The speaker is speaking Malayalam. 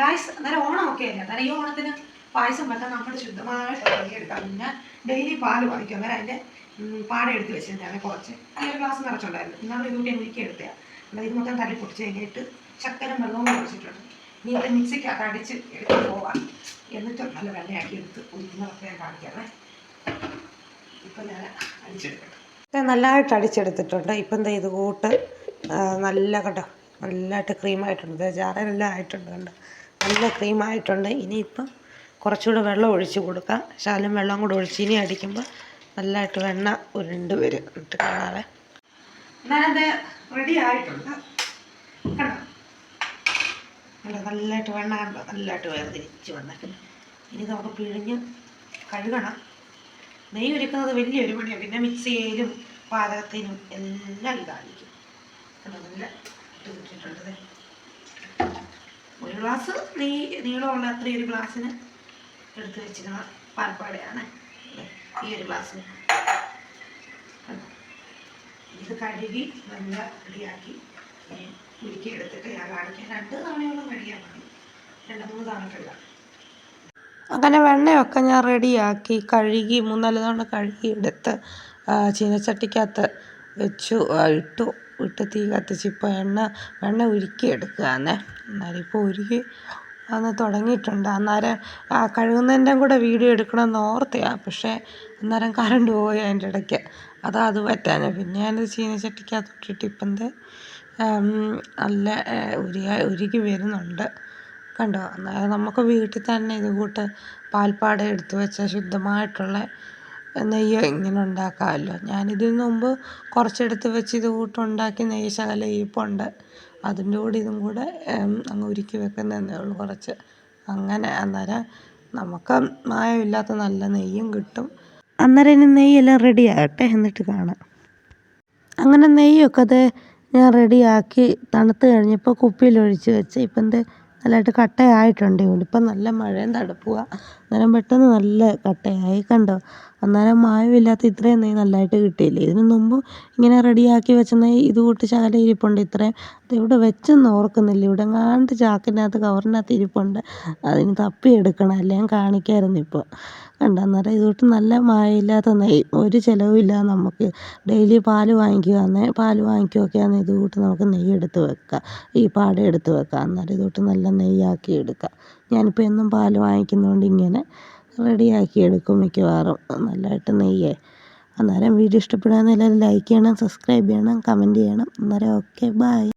ഗായ്സ് അന്നേരം ഓണമൊക്കെ അല്ലേ? അന്നേരം ഈ ഓണത്തിന് പായസം വെക്കാൻ നമ്മൾ ശുദ്ധമായിട്ട് എടുക്കാം പിന്നെ ഡെയിലി പാൽ പറിക്കും. അന്നേരം അതിന്റെ പാട എടുത്ത് വെച്ചിരുന്നാണ് കുറച്ച്. അതിന്റെ ഗ്ലാസ് നിറച്ചുണ്ടായിരുന്നു. ഇന്നാണ് ഇതുകൊണ്ട് എനിക്ക് എടുത്തതാണ് അല്ലാതെ ഇത് മൊത്തം തല്ലി പൊടിച്ച് കഴിഞ്ഞിട്ട് ശക്കരം വെള്ളവും കുറച്ചിട്ടുണ്ട് ഇനി ഇത് മിക്സിക്കകത്ത് അടിച്ച് എടുത്ത് പോവാം. എന്നിട്ട് നല്ല വെള്ളയാക്കി എടുത്ത് ഒഴിക്കുന്നതൊക്കെ ഞാൻ കാണിക്കാമേ. ഇപ്പം ഞാൻ അടിച്ചെടുക്കട്ടെ. നല്ലതായിട്ട് അടിച്ചെടുത്തിട്ടുണ്ട്. ഇപ്പം എന്താ ഇത് കൂട്ട് നല്ല കണ്ടോ? നല്ലതായിട്ട് ക്രീമായിട്ടുണ്ട് ജാറെല്ലാം ആയിട്ടുണ്ട് കണ്ടോ? നല്ല ക്രീമായിട്ടുണ്ട്. ഇനിയിപ്പം കുറച്ചുകൂടെ വെള്ളം ഒഴിച്ച് കൊടുക്കാം. ശാലും വെള്ളം കൂടെ ഒഴിച്ച് ഇനി അടിക്കുമ്പോൾ നല്ലതായിട്ട് വെണ്ണ ഉരുണ്ട് വരും. എന്നിട്ട് കാണാവേ. ഞാനത് റെഡി ആയിട്ടുണ്ട്. കണ്ടോ? നല്ലതായിട്ട് വെണ്ണ കണ്ടോ? നല്ലതായിട്ട് വേർതിരിച്ച് വന്നിട്ടുണ്ട് ഇനി നമുക്ക് പിഴിഞ്ഞ് കഴുകണം. നെയ്യ് ഒരുക്കുന്നത് വലിയൊരു പണിയാണ് പിന്നെ മിക്സിയിലും പാചകത്തിനും എല്ലാം ഇതായിരിക്കും. കണ്ടോ? നല്ല ദേ. ഒരു ഗ്ലാസ് നീ നീളമുള്ള ഒരു ഗ്ലാസ്സിന് എടുത്ത് വെച്ചിരുന്ന പാൽപ്പാടയാണ്. ഈ ഒരു ഗ്ലാസ്സിന്? ഇത് കഴുകി നല്ല റെഡിയാക്കി ഉരുക്കി എടുത്തിട്ട് ഞാൻ രണ്ട് തവണയോളം കഴുകിയാൽ മതി. രണ്ട് മൂന്ന് തവണ അങ്ങനെ വെണ്ണയൊക്കെ ഞാൻ റെഡിയാക്കി കഴുകി മൂന്നാൽ തവണ കഴുകി എടുത്ത് ആ, ചീനച്ചട്ടിക്കകത്ത് വെച്ചു ഇട്ടു. ഇട്ട് തീ കത്തിച്ച് ഇപ്പോൾ എണ്ണ വെണ്ണ ഉരുക്കി എടുക്കുകയാണ് അന്നേരം ഇപ്പോൾ ഉരുകി അന്ന് തുടങ്ങിയിട്ടുണ്ട്. അന്നേരം ആ കഴുകുന്നതിന്റെ കൂടെ വീഡിയോ എടുക്കണമെന്ന് ഓർത്തെയാ. പക്ഷേ അന്നേരം കറണ്ട് പോയി അതിന്റെ ഇടയ്ക്ക്. അതാ അത് പറ്റാന് പിന്നെ ഞാനത് ചീനച്ചട്ടിക്കകത്ത് ഇട്ടിട്ട് ഇപ്പം നല്ല ഉരുക ഉരുകി വരുന്നുണ്ട്. കണ്ടോ? അന്നേരം നമുക്ക് വീട്ടിൽ തന്നെ ഇത് കൂട്ട് പാൽപ്പാട എടുത്ത് വെച്ച ശുദ്ധമായിട്ടുള്ള നെയ്യ് ഇങ്ങനെ ഉണ്ടാക്കാമല്ലോ. ഞാനിതിന് മുമ്പ് കുറച്ചെടുത്ത് വെച്ച് ഇത് കൂട്ടുണ്ടാക്കി നെയ്യ് ശകലം ഇരിപ്പുണ്ട് അതിന്റെ കൂടെ ഇതും കൂടെ അങ്ങ് ഉരുക്കി വെക്കുന്നതെന്നേ ഉള്ളൂ കുറച്ച്. അങ്ങനെ അന്നേരം നമുക്ക് മായമില്ലാത്ത നല്ല നെയ്യും കിട്ടും. അന്നേരം ഇനി നെയ്യെല്ലാം റെഡിയാകട്ടെ എന്നിട്ട് കാണാം. അങ്ങനെ നെയ്യൊക്കെ അത് ഞാൻ റെഡിയാക്കി തണുത്ത് കഴിഞ്ഞപ്പോൾ കുപ്പിയിൽ ഒഴിച്ച് വെച്ച്. ഇപ്പം എന്ത് നല്ലതായിട്ട് കട്ടയായിട്ടുണ്ട്. ഇപ്പം നല്ല മഴയും തണുപ്പുമാണ് അന്നേരം പെട്ടെന്ന് നല്ല കട്ടയായി. കണ്ടോ? അന്നേരം മായമില്ലാത്ത ഇത്രയും നെയ്യ് നല്ലതായിട്ട് കിട്ടിയില്ലേ? ഇതിന് മുമ്പ് ഇങ്ങനെ റെഡിയാക്കി വെച്ച നെയ്യ് ഇത് കൂട്ടി ശകലം ഇരിപ്പുണ്ട് ഇത്രയും. അത് ഇവിടെ വെച്ചെന്ന് ഓർക്കുന്നില്ല. ഇവിടെ എങ്ങാണ്ട് ചാക്കിനകത്ത് കവറിനകത്ത് ഇരിപ്പുണ്ട്. അതിന് തപ്പി എടുക്കണം. അല്ലേ ഞാൻ കാണിക്കായിരുന്നു ഇപ്പോൾ. കണ്ടോ? അന്നേരം ഇതുകൊണ്ട് നല്ല മായമില്ലാത്ത നെയ്യ് ഒരു ചിലവുമില്ല നമുക്ക് ഡെയിലി പാൽ വാങ്ങിക്കുകയാണെ പാൽ വാങ്ങിക്കുകയൊക്കെയാണ് ഇത് കൂട്ട് നമുക്ക് നെയ്യ് എടുത്ത് വെക്കാം. ഈ പാട എടുത്ത് വെക്കാം. അന്നേരം ഇതുകൊണ്ട് നല്ല നെയ്യാക്കി എടുക്കാം ഞാനിപ്പോൾ എന്നും പാൽ വാങ്ങിക്കുന്നതുകൊണ്ട് ഇങ്ങനെ റെഡിയാക്കി എടുക്കും മിക്കവാറും. നല്ലതായിട്ട് നെയ്യ്. അന്നേരം വീഡിയോ ഇഷ്ടപ്പെടുകയാണെങ്കിൽ എല്ലാവരും ലൈക്ക് ചെയ്യണം സബ്സ്ക്രൈബ് ചെയ്യണം കമന്റ് ചെയ്യണം. അന്നേരം ഓക്കെ ബൈ